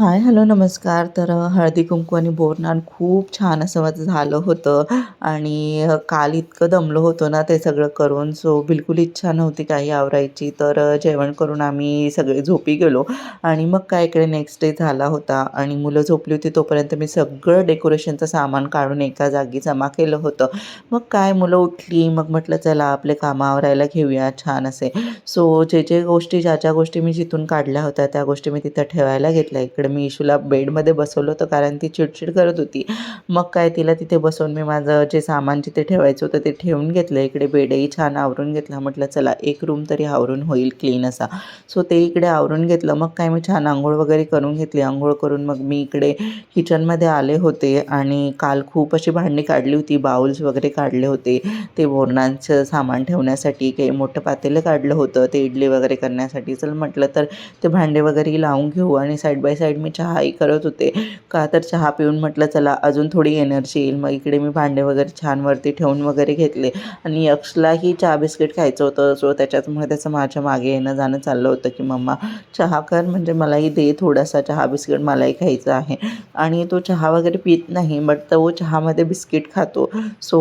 Hi hello नमस्कार. तर हळदी कुंकू आणि बोरनान खूप छान असं माझं झालं होतं. आणि काल इतकं दमलो होतो ना ते सगळं करून. सो बिलकुल इच्छा नव्हती काही आवरायची. तर जेवण करून आम्ही सगळे झोपी गेलो. आणि मग काय इकडे नेक्स्ट डे झाला होता. आणि मुलं झोपली होती तोपर्यंत मी सगळं डेकोरेशनचं सामान काढून एका जागी जमा केलं होतं. मग काय मुलं उठली. मग म्हटलं चला आपले कामं आवरायला घेऊया छान असे. सो जे जे गोष्टी ज्या ज्या गोष्टी मी जिथून काढल्या होत्या त्या गोष्टी मी तिथं ठेवायला घेतल्या. इकडे मी इशूला बेडमध्ये बसवलं होतं कारण ती चिडचिड करत होती. मग काय तिला तिथे बसवून मी माझं जे सामान जिथे ठेवायचं होतं ते ठेवून घेतलं. इकडे बेडही छान आवरून घेतला. म्हटलं चला एक रूम तरी आवरून होईल क्लीन असा. सो ते इकडे आवरून घेतलं. मग काय मी छान आंघोळ वगैरे करून घेतली. आंघोळ करून मग मी इकडे किचनमध्ये आले होते आणि काल खूप अशी भांडी काढली होती. बाउल्स वगैरे काढले होते. ते बोरणांचं सामान ठेवण्यासाठी काही मोठं पातेलं काढलं होतं ते इडली वगैरे करण्यासाठी. चल म्हटलं तर ते भांडे वगैरे लावून घेऊ आणि साईड बाय साईड मी चहाही करत होते. का तर चहा पिऊन म्हटलं चला अजून थोडी एनर्जी येईल. मग इकडे मी भांडे वगैरे छान वरती ठेवून वगैरे घेतले. आणि यक्षलाही चहा बिस्किट खायचं होतं. सो त्याच्यामुळे त्याचं माझ्या मागे येणं जाणं चाललं होतं की मम्मा चहा कर म्हणजे मलाही दे थोडासा चहा बिस्किट मलाही खायचं आहे. आणि तो चहा वगैरे पित नाही बट तो चहामध्ये बिस्किट खातो. सो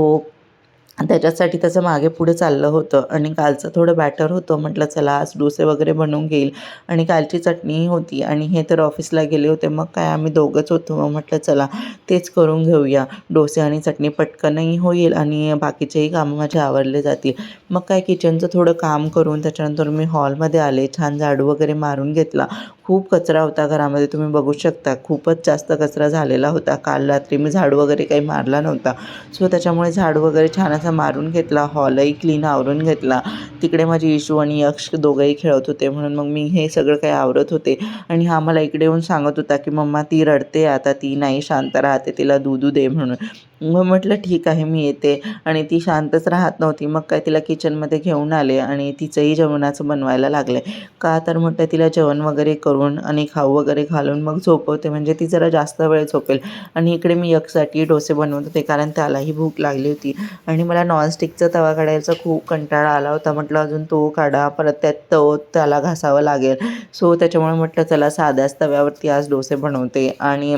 त्याच्यासाठी त्याचं मागे पुढे चाललं होतं. आणि कालचं थोडं बॅटर होतं. म्हटलं चला आज डोसे वगैरे बनवून घेईल. आणि कालची चटणीही होती. आणि हे तर ऑफिसला गेले होते. मग काय आम्ही दोघंच होतो. मग म्हटलं चला तेच करून घेऊया. डोसे आणि चटणी पटकनही होईल आणि बाकीचेही कामं माझे आवरले जातील. मग काय किचनचं थोडं काम करून त्याच्यानंतर मी हॉलमध्ये आले. छान झाडू वगैरे मारून घेतला. खूप कचरा होता घरामध्ये. तुम्ही बघू शकता खूपच जास्त कचरा झालेला होता. काल रात्री मी झाडू वगैरे काही मारला नव्हता. सो त्याच्यामुळे झाडू वगैरे छान असा मारून घेतला हॉलही क्लीन आवरून घेतला. तिकडे माझी इशू आणि यक्ष दोघंही खेळत होते म्हणून मग मी हे सगळं काही आवरत होते. आणि हा मला इकडे येऊन सांगत होता की मम्मा ती रडते आता ती नाही शांत राहते तिला दूधू दे म्हणून. मग म्हटलं ठीक आहे मी येते. आणि ती शांतच राहत नव्हती. मग काय तिला किचनमध्ये घेऊन आले आणि तिचंही जेवणाचं बनवायला लागले. का तर म्हटलं तिला जेवण वगैरे करून आणि खाऊ वगैरे घालून मग झोपवते. म्हणजे ती जरा जास्त वेळ झोपेल. आणि इकडे मी यकसाठी डोसे बनवत होते कारण त्यालाही भूक लागली होती. आणि मला नॉनस्टिकचा तवा काढायचा खूप कंटाळा आला होता. म्हटलं अजून तो काढा. परत त्यात तव त्याला घासावं लागेल. सो त्याच्यामुळे म्हटलं चला साध्याच तव्यावरती आज डोसे बनवते. आणि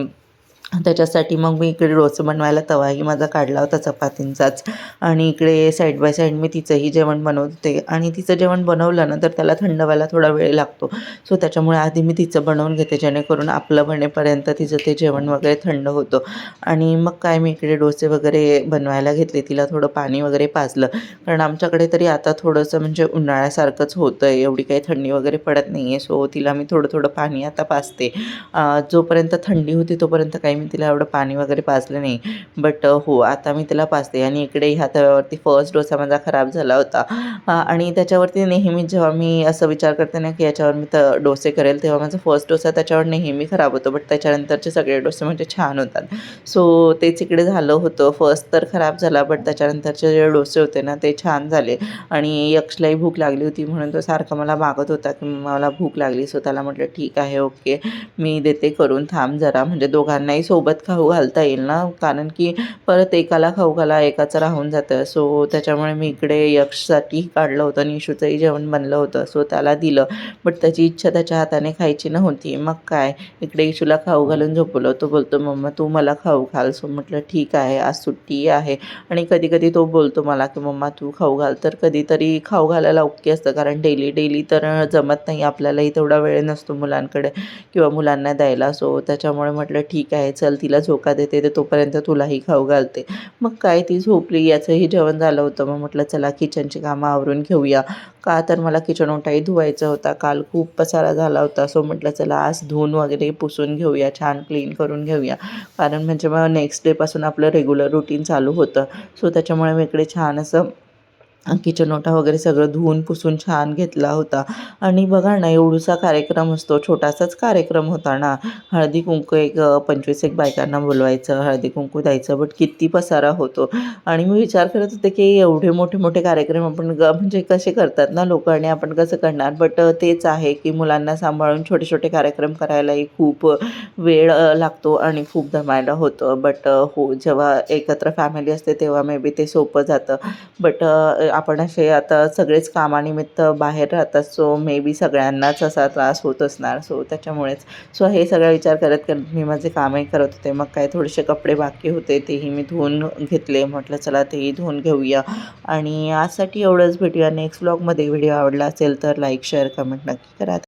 त्याच्यासाठी मग मी इकडे डोसे बनवायला तवाही माझा काढला होता चपातींचाच. आणि इकडे साईड बाय साईड मी तिचंही जेवण बनवते. आणि तिचं जेवण बनवलं ना तर त्याला थंड व्हायला थोडा वेळ लागतो. सो त्याच्यामुळे आधी मी तिचं बनवून घेते जेणेकरून आपलं बनेपर्यंत तिचं ते जेवण वगैरे थंड होतं. आणि मग काय मी इकडे डोसे वगैरे बनवायला घेतले तिला थोडं पाणी वगैरे पाजलं. कारण आमच्याकडे तरी आता थोडंसं म्हणजे उन्हाळ्यासारखंच होतं आहे एवढी काही थंडी वगैरे पडत नाही आहे सो तिला मी थोडं थोडं पाणी आता पाजते. जोपर्यंत थंडी होती तोपर्यंत काही मी तिला एवढं पाणी वगैरे पाजलं नाही. बट हो आता मी तिला पाजते. आणि इकडे ह्या तव्यावरती फर्स्ट डोसा माझा खराब झाला होता. आणि त्याच्यावरती नेहमी जेव्हा मी असं विचार करते ना की याच्यावर मी तर डोसे करेल तेव्हा माझा फर्स्ट डोसा त्याच्यावर नेहमी खराब होतो. बट त्याच्यानंतरचे सगळे डोसे म्हणजे छान होतात. सो तेच इकडे झालं होतं. फर्स्ट तर खराब झाला बट त्याच्यानंतरचे जे डोसे होते ना ते छान झाले. आणि यक्षलाही भूक लागली होती म्हणून तो सारखा मला मागत होता की मला भूक लागली सो त्याला म्हटलं ठीक आहे ओके मी देते करून थांब जरा. म्हणजे दोघांनाही सोबत खाऊ घालता येईल ना? कारण की परत एकाला खाऊ घाला एकाचं राहून जातं. सो त्याच्यामुळे मी इकडे यक्षसाठी काढलं होतं आणि इशूचंही जेवण बनलं होतं. सो त्याला दिलं. बट त्याची इच्छा त्याच्या हाताने खायची नव्हती. मग काय? इकडे इशूला खाऊ घालून झोपवलं तो बोलतो मम्मा तू मला खाऊ घाल. सो म्हटलं ठीक आहे. आज सुट्टी आहे. आणि कधी कधी तो बोलतो मला की मम्मा तू खाऊ घाल. तर कधीतरी खाऊ घालायला ओके असतं. कारण डेली डेली तर जमत नाही. आपल्यालाही तेवढा वेळ नसतो मुलांकडे किंवा मुलांना द्यायला. सो त्याच्यामुळे म्हटलं ठीक आहे. चल तिला झोका देते तर तोपर्यंत तुलाही खाऊ घालते. मग काय ती झोपली याचंही जेवण झालं होतं. मग म्हटलं चला किचनची कामं आवरून घेऊया. का तर मला किचन ओटाही धुवायचा होता. काल खूप पसारा झाला होता. सो म्हटलं चला आज धुवून वगैरे पुसून घेऊया छान क्लीन करून घेऊया. कारण म्हणजे मग नेक्स्ट डेपासून आपलं रेग्युलर रुटीन चालू होतं. सो त्याच्यामुळे मी इकडे छान असं किचन ओटा वगैरे सगळं धुवून पुसून छान घेतला होता. आणि बघा ना एवढूसा कार्यक्रम असतो छोटासाच कार्यक्रम होता ना. हळदी कुंकू एक पंचवीस एक बायकांना बोलवायचं हळदी कुंकू द्यायचं बट किती पसारा होतो. आणि मी विचार करत होते की एवढे मोठे मोठे कार्यक्रम आपण ग म्हणजे कसे करतात ना लोक आणि आपण कसं करणार? बट तेच आहे की मुलांना सांभाळून छोटे छोटे कार्यक्रम करायलाही खूप वेळ लागतो आणि खूप धमायला होतं. बट हो जेव्हा एकत्र फॅमिली असते तेव्हा मे बी ते सोपं जातं. बट आपण असे आता सगळेच कामानिमित्त बाहेर राहतात सो मे बी सगळ्यांनाच असा त्रास होत असणार. सो त्याच्यामुळेच सो हे सगळा विचार करत करत मी माझे कामही करत होते. मग काय थोडेसे कपडे बाकी होते तेही मी धुवून घेतले. म्हटलं चला तेही धुवून घेऊया. आणि आजसाठी एवढंच भेटूया. नेक्स्ट ब्लॉगमध्ये व्हिडिओ आवडला असेल तर लाईक शेअर कमेंट नक्की करा.